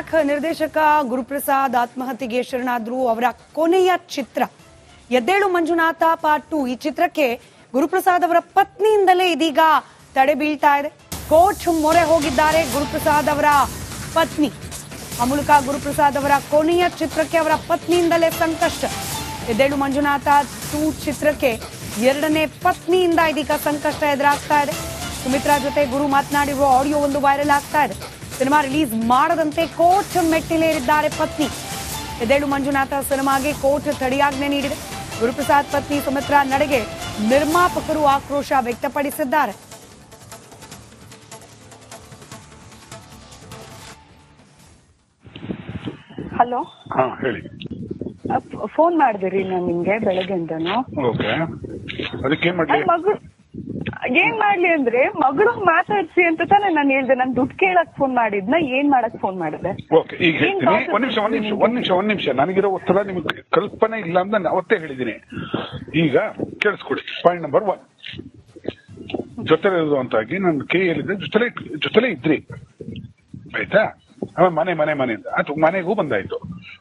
Back ನಿರ್ದೇಶಕ ಗುರುಪ್ರಸಾದ್ ಆತ್ಮಹತ್ಯೆಗೆ ಶರಣಾದ್ರು ಅವರ ಕೊನೆಯ ಚಿತ್ರ. ಎದ್ದೇಳು ಮಂಜುನಾಥ ಪಾರ್ಟ್ ಟು ಈ ಚಿತ್ರಕ್ಕೆ ಗುರುಪ್ರಸಾದ್ ಅವರ ಪತ್ನಿಯಿಂದಲೇ ಇದೀಗ ತಡೆ ಬೀಳ್ತಾ ಇದೆ. ಕೋರ್ಟ್ ಮೊರೆ ಹೋಗಿದ್ದಾರೆ ಗುರುಪ್ರಸಾದ್ ಅವರ ಪತ್ನಿ. ಆ ಮೂಲಕ ಗುರುಪ್ರಸಾದ್ ಅವರ ಕೊನೆಯ ಚಿತ್ರಕ್ಕೆ ಅವರ ಪತ್ನಿಯಿಂದಲೇ ಸಂಕಷ್ಟ. ಎದ್ದೇಳು ಮಂಜುನಾಥ ಟೂ ಚಿತ್ರಕ್ಕೆ ಎರಡನೇ ಪತ್ನಿಯಿಂದ ಇದೀಗ ಸಂಕಷ್ಟ ಎದುರಾಗ್ತಾ ಇದೆ. ಸುಮಿತ್ರಾ ಜೊತೆ ಗುರು ಮಾತನಾಡಿರುವ ಆಡಿಯೋ ಒಂದು ವೈರಲ್ ಆಗ್ತಾ ಇದೆ. ಸಿನಿಮಾ ರಿಲೀಸ್ ಮಾಡದಂತೆ ಕೋರ್ಟ್ ಮೆಟ್ಟಿಲೇರಿದ್ದಾರೆ ಪತ್ನಿ. ಎದೇಳು ಮಂಜುನಾಥ ಸಿನಿಮಾಗೆ ಕೋರ್ಟ್ ತಡೆಯಾಜ್ಞೆ ನೀಡಿದೆ. ಗುರುಪ್ರಸಾದ್ ಪತ್ನಿ ಸುಮಿತ್ರಾ ನಡೆಗೆ ನಿರ್ಮಾಪಕರು ಆಕ್ರೋಶ ವ್ಯಕ್ತಪಡಿಸಿದ್ದಾರೆ. ಹಲೋ? ಹಾ ಹೇಳಿ. ಫೋನ್ ಮಾಡಿದಿರಿ ನಾನು ನಿಮ್ಗೆ ಬೆಳಗ್ಗೆಯಿಂದನು. ಓಕೆ. ಅದಕ್ಕೆ ಏನ್ ಮಾಡ್ಲಿ ಮಗು ಏನ್ ಮಾಡ್ಲಿ ಅಂದ್ರೆ ಮಗಳು ಮಾತಾಡ್ಸಿ ಅಂತ ತಾನೇ ನಾನು ಹೇಳ್ದೆ. ನಾನು ದುಡ್ಡು ಕೇಳಕ್ ಫೋನ್ ಮಾಡಿದ್ನ ಏನ್ ಮಾಡಕ್ ಫೋನ್ ಮಾಡಿದೆ? ಓಕೆ ಈಗ ಒಂದ್ ನಿಮಿಷ ಒಂದ್ ನಿಮಿಷ ಒಂದ್ ನಿಮಿಷ ಒಂದ್ ನಿಮಿಷ. ನನಗಿರೋ ಒತ್ತಡ ನಿಮ್ಗೆ ಕಲ್ಪನೆ ಇಲ್ಲ ಅಂತ ನಾನು ಅವತ್ತೇ ಹೇಳಿದ್ದೀನಿ. ಈಗ ಕೇಳಿಸ್ಕೊಡಿ. ಪಾಯಿಂಟ್ ನಂಬರ್ ಒನ್ ಜೊತೆ ಇರುವಂತಾಗಿ ನಾನು ಕೈ ಹೇಳಿದ್ರೆ ಜೊತೆಲೆ ಜೊತೆಲೆ ಇದ್ರಿ. ಆಯ್ತಾ? ಆಮೇಲೆ ಮನೆ ಮನೆ ಮನೆ ಆಯ್ತು ಮನೆಗೂ ಬಂದಾಯ್ತು.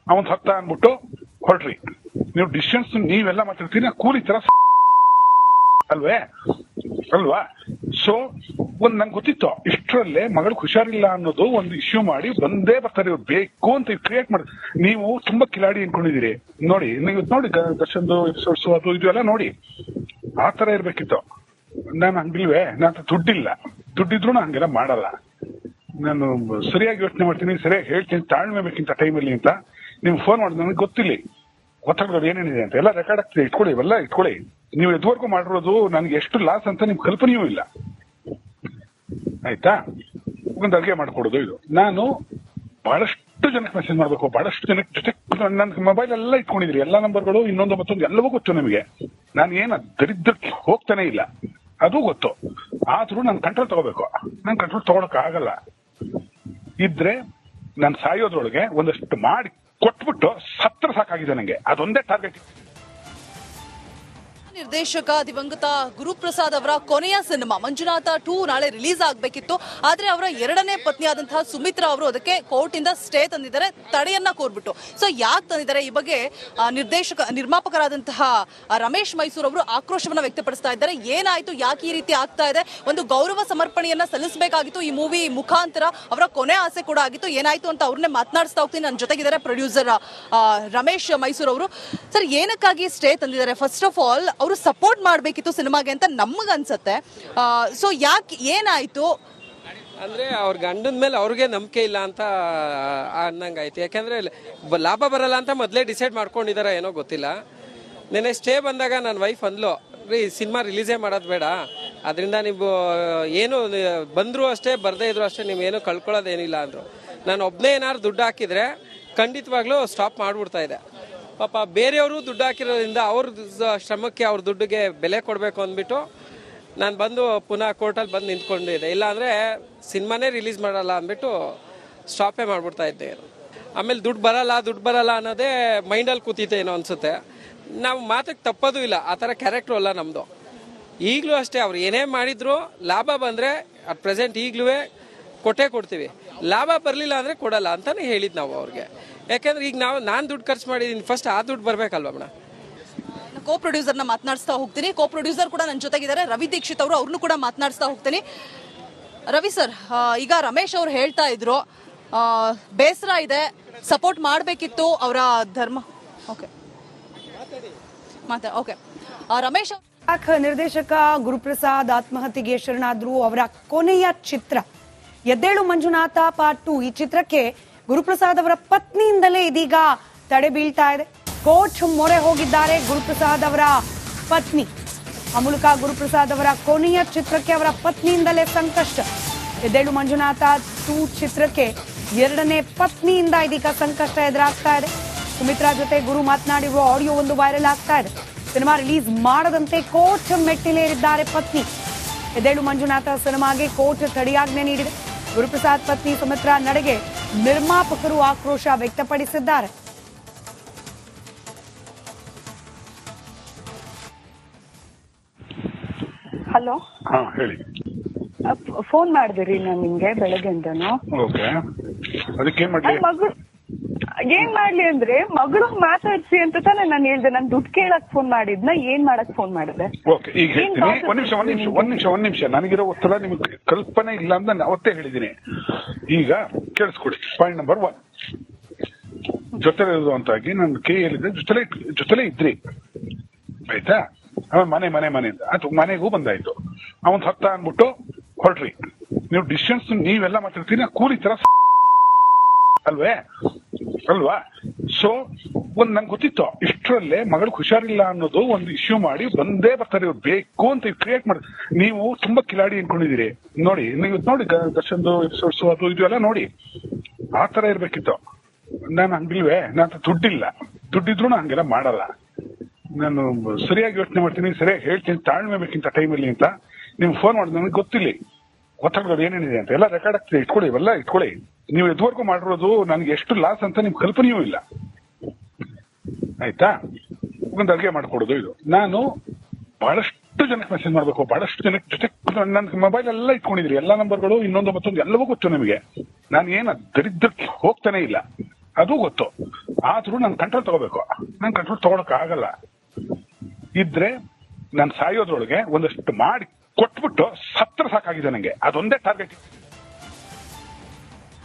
ಅವನ್ ಹತ್ತ ಅಂದ್ಬಿಟ್ಟು ಹೊರಟ್ರಿ. ನೀವು ಡಿಸ್ಟೆನ್ಸ್ ನೀವೆಲ್ಲ ಮಾತಾಡ್ತೀರಿ ಕೂಲಿ ತರ ಅಲ್ವೇ? ಅಲ್ವಾ? ಸೊ ಒಂದ್ ನಂಗೆ ಗೊತ್ತಿತ್ತು, ಇಷ್ಟರಲ್ಲೇ ಮಗಳು ಹುಷಾರಿಲ್ಲ ಅನ್ನೋದು ಒಂದು ಇಶ್ಯೂ ಮಾಡಿ ಬಂದೇ ಬರ್ತಾರೆ, ಇವ್ರು ಬೇಕು ಅಂತ ಕ್ರಿಯೇಟ್ ಮಾಡಿ, ನೀವು ತುಂಬಾ ಕಿಲಾಡಿ ಅನ್ಕೊಂಡಿದೀರಿ ನೋಡಿ, ನೀವು ನೋಡಿ ದರ್ಶನ್ದು ಎಪಿಸೋಡ್ಸ್ ಅದು ಇದು ಎಲ್ಲ ನೋಡಿ. ಆ ತರ ಇರ್ಬೇಕಿತ್ತು. ನಾನು ಹಂಗಿಲ್ವೇ? ನನ್ನ ದುಡ್ಡಿಲ್ಲ. ದುಡ್ಡಿದ್ರು ನಾನು ಹಂಗೆಲ್ಲ ಮಾಡಲ್ಲ. ನಾನು ಸರಿಯಾಗಿ ಯೋಚನೆ ಮಾಡ್ತೀನಿ, ಸರಿಯಾಗಿ ಹೇಳ್ತೀನಿ ತಾಳ್ಮೆ ಬೇಕಿಂತ ಟೈಮಲ್ಲಿ ಅಂತ. ನಿಮ್ಗೆ ಫೋನ್ ಮಾಡಿದ್ ನನಗೆ ಗೊತ್ತಿಲ್ಲ ಒತ್ತಡಗಳು ಏನೇನಿದೆ ಅಂತ. ಎಲ್ಲ ರೆಕಾರ್ಡ್ ಆಗ್ತದೆ ಇಟ್ಕೊಳ್ಳಿ, ಇವೆಲ್ಲ ಇಟ್ಕೊಳ್ಳಿ. ನೀವು ಎದುವರೆಗೂ ಮಾಡಿರೋದು ನನಗೆ ಎಷ್ಟು ಲಾಸ್ ಅಂತ ನಿಮ್ ಕಲ್ಪನೆಯೂ ಇಲ್ಲ. ಆಯ್ತಾ? ಒಂದು ಅಡುಗೆ ಮಾಡ್ಕೊಡೋದು ಇದು. ನಾನು ಬಹಳಷ್ಟು ಜನಕ್ಕೆ ಮೆಸೇಜ್ ಮಾಡಬೇಕು, ಬಹಳಷ್ಟು ಜನಕ್ಕೆ ಜೊತೆ ನನ್ನ ಮೊಬೈಲ್ ಎಲ್ಲ ಇಟ್ಕೊಂಡಿದ್ರಿ ಎಲ್ಲಾ ನಂಬರ್ಗಳು ಇನ್ನೊಂದು ಮತ್ತೊಂದು ಎಲ್ಲವೂ ಗೊತ್ತು ನಿಮಗೆ. ನಾನು ಏನು ದರಿದ್ರಕ್ಕೆ ಹೋಗ್ತಾನೆ ಇಲ್ಲ. ಅದು ಗೊತ್ತು. ಆದ್ರೂ ನಾನು ಕಂಟ್ರೋಲ್ ತಗೋಬೇಕು. ನಾನು ಕಂಟ್ರೋಲ್ ತಗೊಳಕ್ ಆಗಲ್ಲ. ಇದ್ರೆ ನಾನು ಸಾಯೋದ್ರೊಳಗೆ ಒಂದಷ್ಟು ಮಾಡಿ ಕೊಟ್ಬಿಟ್ಟು ಸತ್ರ ಸಾಕಾಗಿದೆ ನಂಗೆ. ಅದೊಂದೇ ಟಾರ್ಗೆಟ್ ನಿರ್ದೇಶಕ ದಿವಂಗತ ಗುರುಪ್ರಸಾದ್ ಅವರ ಕೊನೆಯ ಸಿನಿಮಾ ಮಂಜುನಾಥ ಟೂ ನಾಳೆ ರಿಲೀಸ್ ಆಗಬೇಕಿತ್ತು. ಆದ್ರೆ ಅವರ ಎರಡನೇ ಪತ್ನಿ ಆದಂತಹ ಸುಮಿತ್ರಾ ಅವರು ಅದಕ್ಕೆ ಕೋರ್ಟ್ ಇಂದ ಸ್ಟೇ ತಂದಿದ್ದಾರೆ, ತಡೆಯನ್ನ ಕೋರ್ಬಿಟ್ಟು. ಸೊ ಯಾಕೆ ತಂದಿದ್ದಾರೆ? ಈ ಬಗ್ಗೆ ನಿರ್ದೇಶಕ, ನಿರ್ಮಾಪಕರಾದಂತಹ ರಮೇಶ್ ಮೈಸೂರ್ ಅವರು ಆಕ್ರೋಶವನ್ನ ವ್ಯಕ್ತಪಡಿಸ್ತಾ ಇದ್ದಾರೆ. ಏನಾಯ್ತು? ಯಾಕೆ ಈ ರೀತಿ ಆಗ್ತಾ ಇದೆ? ಒಂದು ಗೌರವ ಸಮರ್ಪಣೆಯನ್ನ ಸಲ್ಲಿಸಬೇಕಾಗಿತ್ತು ಈ ಮೂವಿ ಮುಖಾಂತರ. ಅವರ ಕೊನೆ ಆಸೆ ಕೂಡ ಆಗಿತ್ತು. ಏನಾಯ್ತು ಅಂತ ಅವ್ರನ್ನೇ ಮಾತನಾಡಿಸ್ತಾ ಹೋಗ್ತೀನಿ. ನನ್ನ ಜೊತೆಗಿದ್ದಾರೆ ಪ್ರೊಡ್ಯೂಸರ್ ರಮೇಶ್ ಮೈಸೂರ್ ಅವರು. ಸರ್, ಏನಕ್ಕಾಗಿ ಸ್ಟೇ ತಂದಿದ್ದಾರೆ? ಫಸ್ಟ್ ಆಫ್ ಆಲ್ ಅವರು ಸಪೋರ್ಟ್ ಮಾಡಬೇಕಿತ್ತು ಸಿನಿಮಾಗೆ ಅಂತ ನಮಗೆ ಅನ್ಸುತ್ತೆ. ಸೊ ಯಾಕೆ ಏನಾಯಿತು? ಅಂದರೆ ಅವ್ರ ಗಂಡನ ಮೇಲೆ ಅವ್ರಿಗೆ ನಂಬಿಕೆ ಇಲ್ಲ ಅಂತ ಅನ್ನಂಗೆ ಆಯ್ತು ಯಾಕೆಂದರೆ ಲಾಭ ಬರಲ್ಲ ಅಂತ ಮೊದಲೇ ಡಿಸೈಡ್ ಮಾಡ್ಕೊಂಡಿದಾರ ಏನೋ ಗೊತ್ತಿಲ್ಲ. ನೆನ್ನೆ ಸ್ಟೇ ಬಂದಾಗ ನನ್ನ ವೈಫ್ ಅಂದ್ಲು, ರೀ, ಸಿನಿಮಾ ರಿಲೀಸೇ ಮಾಡೋದು ಬೇಡ. ಅದರಿಂದ ನೀವು, ಏನು, ಬಂದರೂ ಅಷ್ಟೇ, ಬರದೇ ಇದ್ರು ಅಷ್ಟೇ, ನೀವು ಏನು ಕಳ್ಕೊಳ್ಳೋದೇನಿಲ್ಲ ಅಂದರು. ನಾನು ಒಬ್ಬನೇ ಏನಾದ್ರು ದುಡ್ಡು ಹಾಕಿದರೆ ಖಂಡಿತವಾಗ್ಲೂ ಸ್ಟಾಪ್ ಮಾಡಿಬಿಡ್ತಾ ಇದೆ ಪಾಪ ಬೇರೆಯವರು ದುಡ್ಡು ಹಾಕಿರೋದ್ರಿಂದ ಅವ್ರ ಶ್ರಮಕ್ಕೆ ಅವ್ರ ದುಡ್ಡಿಗೆ ಬೆಲೆ ಕೊಡಬೇಕು ಅಂದ್ಬಿಟ್ಟು ನಾನು ಬಂದು ಪುನಃ ಕೋರ್ಟಲ್ಲಿ ಬಂದು ನಿಂತ್ಕೊಂಡಿದ್ದೆ. ಇಲ್ಲಾಂದರೆ ಸಿನಿಮಾನೇ ರಿಲೀಸ್ ಮಾಡಲ್ಲ ಅಂದ್ಬಿಟ್ಟು ಸ್ಟಾಪೇ ಮಾಡಿಬಿಡ್ತಾ ಇದ್ದೆ. ಆಮೇಲೆ ದುಡ್ಡು ಬರಲ್ಲ ದುಡ್ಡು ಬರಲ್ಲ ಅನ್ನೋದೇ ಮೈಂಡಲ್ಲಿ ಕೂತಿದ್ದೆ ಏನೋ ಅನಿಸುತ್ತೆ. ನಾವು ಮಾತಕ್ಕೆ ತಪ್ಪೋದು ಇಲ್ಲ. ಆ ಥರ ಕ್ಯಾರೆಕ್ಟ್ರು ಅಲ್ಲ ನಮ್ಮದು ಈಗಲೂ ಅಷ್ಟೇ ಅವ್ರು ಏನೇ ಮಾಡಿದ್ರು ಲಾಭ ಬಂದರೆ ಅಟ್ ಪ್ರೆಸೆಂಟ್ ಈಗಲೂ ಕೊಟ್ಟೇ ಕೊಡ್ತೀವಿ. ಲಾಭ ಬರಲಿಲ್ಲ ಅಂದರೆ ಕೊಡಲ್ಲ ಅಂತಲೇ ಹೇಳಿದ್ದು ನಾವು ಅವ್ರಿಗೆ. ಯಾಕಂದ್ರೆ ಈಗ ನಾವು ನಾನು ದುಡ್ಡು ಖರ್ಚು ಮಾಡಿದ್ದೀನಿ ಫಸ್ಟ್ ಆ ದುಡ್ಡು ಬರಬೇಕಲ್ವ ಮೇಡಮ್ ಕೋ ಪ್ರೊಡ್ಯೂಸರ್ನ ಮಾತನಾಡಿಸ್ತಾ ಹೋಗ್ತೀನಿ. ಕೋ ಪ್ರೊಡ್ಯೂಸರ್ ಕೂಡ ನನ್ನ ಜೊತೆಗಿದ್ದಾರೆ. ರವಿ ದೀಕ್ಷಿತ್ ಅವರು ಅವ್ರನ್ನೂ ಕೂಡ ಮಾತನಾಡಿಸ್ತಾ ಹೋಗ್ತೀನಿ. ರವಿ ಸರ್ ಈಗ ರಮೇಶ್ ಅವ್ರು ಹೇಳ್ತಾ ಇದ್ರು ಆ, ಬೇಸರ ಇದೆ ಸಪೋರ್ಟ್ ಮಾಡಬೇಕಿತ್ತು ಅವರ ಧರ್ಮ. ಓಕೆ ಮಾತಾ ಓಕೆ ರಮೇಶ್ ನಿರ್ದೇಶಕ ಗುರುಪ್ರಸಾದ್ ಆತ್ಮಹತ್ಯೆಗೆ ಶರಣಾದ್ರು ಅವರ ಕೊನೆಯ ಚಿತ್ರ. ಎದ್ದೇಳು ಮಂಜುನಾಥ ಪಾರ್ಟ್ ಟು ಈ ಚಿತ್ರಕ್ಕೆ ಗುರುಪ್ರಸಾದ್ ಅವರ ಪತ್ನಿಯಿಂದಲೇ ಇದೀಗ ತಡೆ ಬೀಳ್ತಾ ಇದೆ. ಕೋರ್ಟ್ ಮೊರೆ ಹೋಗಿದ್ದಾರೆ ಗುರುಪ್ರಸಾದ್ ಅವರ ಪತ್ನಿ. ಆ ಮೂಲಕ ಗುರುಪ್ರಸಾದ್ ಅವರ ಕೊನೆಯ ಚಿತ್ರಕ್ಕೆ ಅವರ ಪತ್ನಿಯಿಂದಲೇ ಸಂಕಷ್ಟ. ಎದ್ದೇಳು ಮಂಜುನಾಥ, ಟೂ ಚಿತ್ರಕ್ಕೆ ಎರಡನೇ ಪತ್ನಿಯಿಂದ ಇದೀಗ ಸಂಕಷ್ಟ ಎದುರಾಗ್ತಾ ಇದೆ. ಸುಮಿತ್ರಾ ಜೊತೆ ಗುರು ಮಾತನಾಡಿರುವ ಆಡಿಯೋ ಒಂದು ವೈರಲ್ ಆಗ್ತಾ ಇದೆ. ಸಿನಿಮಾ ರಿಲೀಸ್ ಮಾಡದಂತೆ ಕೋರ್ಟ್ ಮೆಟ್ಟಿಲೇರಿದ್ದಾರೆ ಪತ್ನಿ. ಎದ್ದೇಳು ಮಂಜುನಾಥ ಸಿನಿಮಾಗೆ ಕೋರ್ಟ್ ತಡೆಯಾಜ್ಞೆ ನೀಡಿದೆ. ಗುರುಪ್ರಸಾದ್ ಪತ್ನಿ ಸುಮಿತ್ರಾ ನಡೆಗೆ ನಿರ್ಮಾಪಕರು ಆಕ್ರೋಶ ವ್ಯಕ್ತಪಡಿಸಿದ್ದಾರೆ. ಹಲೋ? ಹಾ ಹೇಳಿ. ಫೋನ್ ಮಾಡಿದ್ರಿ ನಾನು ನಿಮ್ಗೆ ಬೆಳಗ್ಗೆಯಿಂದನು. ಓಕೆ. ಅದಕ್ಕೆ ಏನ್ ಮಾಡ್ಲಿ? ಮಗಳು ಏನ್ ಮಾಡ್ಲಿ ಅಂದ್ರೆ ಮಗಳು ಮಾತಾಡ್ಸಿ ಅಂತ ತಾನೇ ನಾನು ಹೇಳ್ದೆ. ನಾನು ದುಡ್ಡು ಕೇಳಕ್ ಫೋನ್ ಮಾಡಿದ್ನ ಏನ್ ಮಾಡಕ್ ಫೋನ್ ಮಾಡಿದೆ? ಓಕೆ ಈಗ ಹೇಳ್ತೀನಿ. ಒಂದ್ ನಿಮಿಷ ಒಂದ್ ನಿಮಿಷ ಒಂದ್ ನಿಮಿಷ ಒಂದ್ ನಿಮಿಷ. ನನಗಿರೋ ಉತ್ತರ ನಿಮ್ಗೆ ಕಲ್ಪನೆ ಇಲ್ಲ ಅಂತ ನಾನು ಅವತ್ತೇ ಹೇಳಿದ್ದೀನಿ. ಈಗ ಕೇಳಿಸ್ಕೊಡಿ. ಪಾಯಿಂಟ್ ನಂಬರ್ ಒನ್ ಜೊತೆಲೆ ಅಂತಾಗಿ ನಾನು ಕೆ ಹೇಳಿದ್ರೆ ಜೊತೆಲೆ ಜೊತೆಲೆ ಇದ್ರಿ. ಆಯ್ತಾ? ಆಮೇಲೆ ಮನೆ ಮನೆ ಮನೆ ಅಂತ. ಅದು ಮನೆಗೂ ಬಂದಾಯ್ತು. ಅವನ್ ಹತ್ತ ಅಂದ್ಬಿಟ್ಟು ಹೊರಟ್ರಿ. ನೀವು ಡಿಸ್ಟೆನ್ಸ್ ನೀವೆಲ್ಲ ಮಾತಾಡ್ತೀರಿ ಕೂಲಿ ತರ ಅಲ್ವೇ? ಅಲ್ವಾ? ಸೊ ಒಂದ್ ನಂಗೆ ಗೊತ್ತಿತ್ತು ಇಷ್ಟರಲ್ಲೇ ಮಗಳು ಹುಷಾರಿಲ್ಲ ಅನ್ನೋದು ಒಂದು ಇಶ್ಯೂ ಮಾಡಿ ಬಂದೇ ಬರ್ತಾರೆ ಇವ್ರು ಬೇಕು ಅಂತ ಕ್ರಿಯೇಟ್ ಮಾಡಿ, ನೀವು ತುಂಬಾ ಕಿಲಾಡಿ ಅನ್ಕೊಂಡಿದೀರಿ ನೋಡಿ, ನೀವು ನೋಡಿ ದರ್ಶನ್ದು ಎಪಿಸೋಡ್ಸ್ ಅದು ಇದು ಎಲ್ಲ ನೋಡಿ. ಆ ತರ ಇರ್ಬೇಕಿತ್ತು. ನಾನು ಹಂಗಿಲ್ವೇ? ನಾನು ದುಡ್ಡಿಲ್ಲ. ದುಡ್ಡಿದ್ರು ಹಂಗೆಲ್ಲ ಮಾಡಲ್ಲ. ನಾನು ಸರಿಯಾಗಿ ಯೋಚನೆ ಮಾಡ್ತೀನಿ, ಸರಿಯಾಗಿ ಹೇಳ್ತೀನಿ ತಾಳ್ಮೆ ಬೇಕಿಂತ ಟೈಮಲ್ಲಿ ಅಂತ. ನಿಮ್ಗೆ ಫೋನ್ ಮಾಡಿದ್ ನನಗೆ ಗೊತ್ತಿಲ್ಲ. ಗೊತ್ತಾಗ್ಬೋದು ಏನೇನಿದೆ ಅಂತ. ಎಲ್ಲ ರೆಕಾರ್ಡ್ ಆಗ್ತದೆ ಇಟ್ಕೊಳ್ಳಿ, ಇವೆಲ್ಲ ಇಟ್ಕೊಳ್ಳಿ. ನೀವು ಇದುವರೆಗೂ ಮಾಡಿರೋದು ನನಗೆ ಎಷ್ಟು ಲಾಸ್ ಅಂತ ನಿಮ್ ಕಲ್ಪನೆಯೂ ಇಲ್ಲ. ಆಯ್ತಾ? ಒಂದು ಅಡುಗೆ ಮಾಡ್ಕೊಡೋದು ಇದು. ನಾನು ಬಹಳಷ್ಟು ಜನಕ್ಕೆ ಮೆಸೇಜ್ ಮಾಡಬೇಕು, ಬಹಳಷ್ಟು ಜನಕ್ಕೆ ಜೊತೆ ನನ್ನ ಮೊಬೈಲ್ ಎಲ್ಲ ಇಟ್ಕೊಂಡಿದ್ರಿ. ಎಲ್ಲಾ ನಂಬರ್ಗಳು ಇನ್ನೊಂದು ಮತ್ತೊಂದು ಎಲ್ಲವೂ ಗೊತ್ತು ನಿಮಗೆ. ನಾನು ಏನು ದರಿದ್ರಕ್ಕೆ ಹೋಗ್ತಾನೆ ಇಲ್ಲ. ಅದು ಗೊತ್ತು. ಆದ್ರೂ ನಾನು ಕಂಟ್ರೋಲ್ ತಗೋಬೇಕು. ನಾನು ಕಂಟ್ರೋಲ್ ತಗೊಳಕ್ ಆಗಲ್ಲ. ಇದ್ರೆ ನಾನು ಸಾಯೋದ್ರೊಳಗೆ ಒಂದಷ್ಟು ಮಾಡಿ ಕೊಟ್ಬಿಟ್ಟು ಸತ್ರ ಸಾಕಾಗಿದೆ ನಂಗೆ. ಅದೊಂದೇ ಟಾರ್ಗೆಟ್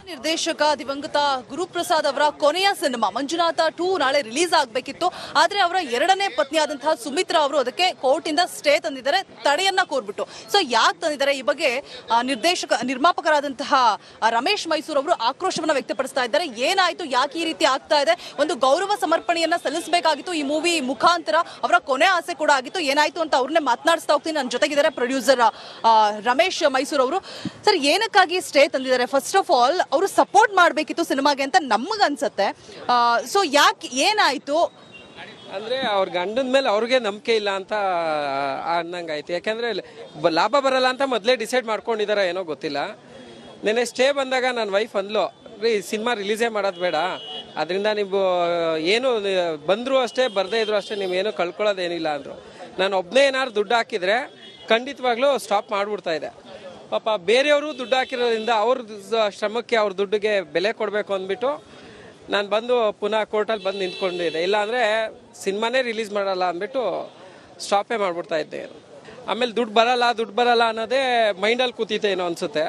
ನಿರ್ದೇಶಕ ದಿವಂಗತ ಗುರುಪ್ರಸಾದ್ ಅವರ ಕೊನೆಯ ಸಿನಿಮಾ ಮಂಜುನಾಥ ಟೂ ನಾಳೆ ರಿಲೀಸ್ ಆಗಬೇಕಿತ್ತು. ಆದರೆ ಅವರ ಎರಡನೇ ಪತ್ನಿಯಾದಂತಹ ಸುಮಿತ್ರಾ ಅವರು ಅದಕ್ಕೆ ಕೋರ್ಟ್ ಇಂದ ಸ್ಟೇ ತಂದಿದ್ದಾರೆ, ತಡೆಯನ್ನ ಕೋರ್ಬಿಟ್ಟು. ಸೊ ಯಾಕೆ ತಂದಿದ್ದಾರೆ ಈ ಬಗ್ಗೆ ನಿರ್ದೇಶಕ, ನಿರ್ಮಾಪಕರಾದಂತಹ ರಮೇಶ್ ಮೈಸೂರು ಅವರು ಆಕ್ರೋಶವನ್ನು ವ್ಯಕ್ತಪಡಿಸ್ತಾ ಇದ್ದಾರೆ. ಏನಾಯ್ತು, ಯಾಕೆ ಈ ರೀತಿ ಆಗ್ತಾ ಇದೆ? ಒಂದು ಗೌರವ ಸಮರ್ಪಣೆಯನ್ನ ಸಲ್ಲಿಸಬೇಕಾಗಿತ್ತು ಈ ಮೂವಿ ಮುಖಾಂತರ. ಅವರ ಕೊನೆ ಆಸೆ ಕೂಡ ಆಗಿತ್ತು. ಏನಾಯ್ತು ಅಂತ ಅವ್ರನ್ನೇ ಮಾತನಾಡಿಸ್ತಾ ಹೋಗ್ತೀನಿ. ನನ್ನ ಜೊತೆಗಿದ್ದಾರೆ ಪ್ರೊಡ್ಯೂಸರ್ ರಮೇಶ್ ಮೈಸೂರು ಅವರು. ಸರ್, ಏನಕ್ಕಾಗಿ ಸ್ಟೇ ತಂದಿದ್ದಾರೆ? ಫಸ್ಟ್ ಆಫ್ ಆಲ್ ಅವರು ಸಪೋರ್ಟ್ ಮಾಡಬೇಕಿತ್ತು ಸಿನಿಮಾಗೆ ಅಂತ ನಮಗನ್ಸತ್ತೆ ಸೊ ಯಾಕೆ ಏನಾಯ್ತು? ಅಂದ್ರೆ ಅವ್ರ ಗಂಡನ ಮೇಲೆ ಅವ್ರಿಗೆ ನಂಬಿಕೆ ಇಲ್ಲ ಅಂತ ಅನ್ನಂಗಾಯ್ತು. ಯಾಕಂದ್ರೆ ಲಾಭ ಬರಲ್ಲ ಅಂತ ಮೊದಲೇ ಡಿಸೈಡ್ ಮಾಡ್ಕೊಂಡಿದಾರ ಏನೋ ಗೊತ್ತಿಲ್ಲ. ನೆನೆ ಸ್ಟೇ ಬಂದಾಗ ನನ್ನ ವೈಫ್ ಅಂದ್ಲು, ರೀ, ಸಿನಿಮಾ ರಿಲೀಸೇ ಮಾಡೋದು ಬೇಡ. ಅದರಿಂದ ನೀವು ಏನು, ಬಂದರೂ ಅಷ್ಟೇ, ಬರದೇ ಇದ್ರು ಅಷ್ಟೇ, ನೀವು ಏನು ಕಳ್ಕೊಳ್ಳೋದೇನಿಲ್ಲ ಅಂದರು. ನಾನು ಒಬ್ಬನೇ ಏನಾದ್ರು ದುಡ್ಡು ಹಾಕಿದರೆ ಖಂಡಿತವಾಗ್ಲೂ ಸ್ಟಾಪ್ ಮಾಡಿಬಿಡ್ತಾ ಇದೆ ಪಾಪ ಬೇರೆಯವರು ದುಡ್ಡು ಹಾಕಿರೋದ್ರಿಂದ ಅವ್ರ ಶ್ರಮಕ್ಕೆ ಅವ್ರ ದುಡ್ಡಿಗೆ ಬೆಲೆ ಕೊಡಬೇಕು ಅಂದ್ಬಿಟ್ಟು ನಾನು ಬಂದು ಪುನಃ ಕೋರ್ಟಲ್ಲಿ ಬಂದು ನಿಂತ್ಕೊಂಡಿದ್ದೆ. ಇಲ್ಲಾಂದರೆ ಸಿನಿಮಾನೇ ರಿಲೀಸ್ ಮಾಡಲ್ಲ ಅಂದ್ಬಿಟ್ಟು ಸ್ಟಾಪೇ ಮಾಡಿಬಿಡ್ತಾ ಇದ್ದೆ. ಆಮೇಲೆ ದುಡ್ಡು ಬರಲ್ಲ ದುಡ್ಡು ಬರಲ್ಲ ಅನ್ನೋದೇ ಮೈಂಡಲ್ಲಿ ಕೂತಿತ್ತೆ ಏನೋ ಅನಿಸುತ್ತೆ.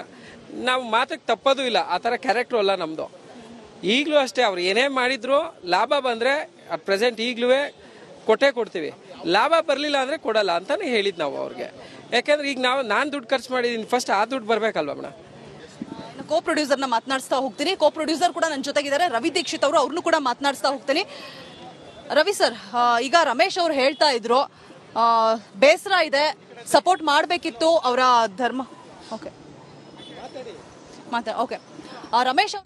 ನಾವು ಮಾತಕ್ಕೆ ತಪ್ಪೋದು ಇಲ್ಲ, ಆ ಥರ ಕ್ಯಾರೆಕ್ಟ್ರು ಅಲ್ಲ ನಮ್ಮದು ಈಗಲೂ ಅಷ್ಟೇ, ಅವ್ರು ಏನೇ ಮಾಡಿದ್ರು ಲಾಭ ಬಂದರೆ ಅಟ್ ಪ್ರೆಸೆಂಟ್ ಈಗಲೂ ಕೊಟ್ಟೇ ಕೊಡ್ತೀವಿ. ಲಾಭ ಬರಲಿಲ್ಲ ಅಂದರೆ ಕೊಡಲ್ಲ ಅಂತಲೇ ಹೇಳಿದ್ದು ನಾವು ಅವ್ರಿಗೆ. ಯಾಕೆಂದ್ರೆ ಈಗ ನಾವು ನಾನು ದುಡ್ಡು ಖರ್ಚು ಮಾಡಿದ್ದೀನಿ ಫಸ್ಟ್ ಆ ದುಡ್ಡು ಬರಬೇಕಲ್ವ ಮೇಡಮ್ ಕೋ ಪ್ರೊಡ್ಯೂಸರ್ನ ಮಾತನಾಡಿಸ್ತಾ ಹೋಗ್ತೀನಿ. ಕೋ ಪ್ರೊಡ್ಯೂಸರ್ ಕೂಡ ನನ್ನ ಜೊತೆಗಿದ್ದಾರೆ. ರವಿ ದೀಕ್ಷಿತ್ ಅವರು ಅವ್ರನ್ನೂ ಕೂಡ ಮಾತನಾಡಿಸ್ತಾ ಹೋಗ್ತೀನಿ. ರವಿ ಸರ್ ಈಗ ರಮೇಶ್ ಅವರು ಹೇಳ್ತಾ ಇದ್ರು ಬೇಸರ ಇದೆ. ಸಪೋರ್ಟ್ ಮಾಡಬೇಕಿತ್ತು ಅವರ ಧರ್ಮ. ಓಕೆ ಮಾತಾ ಓಕೆ ರಮೇಶ್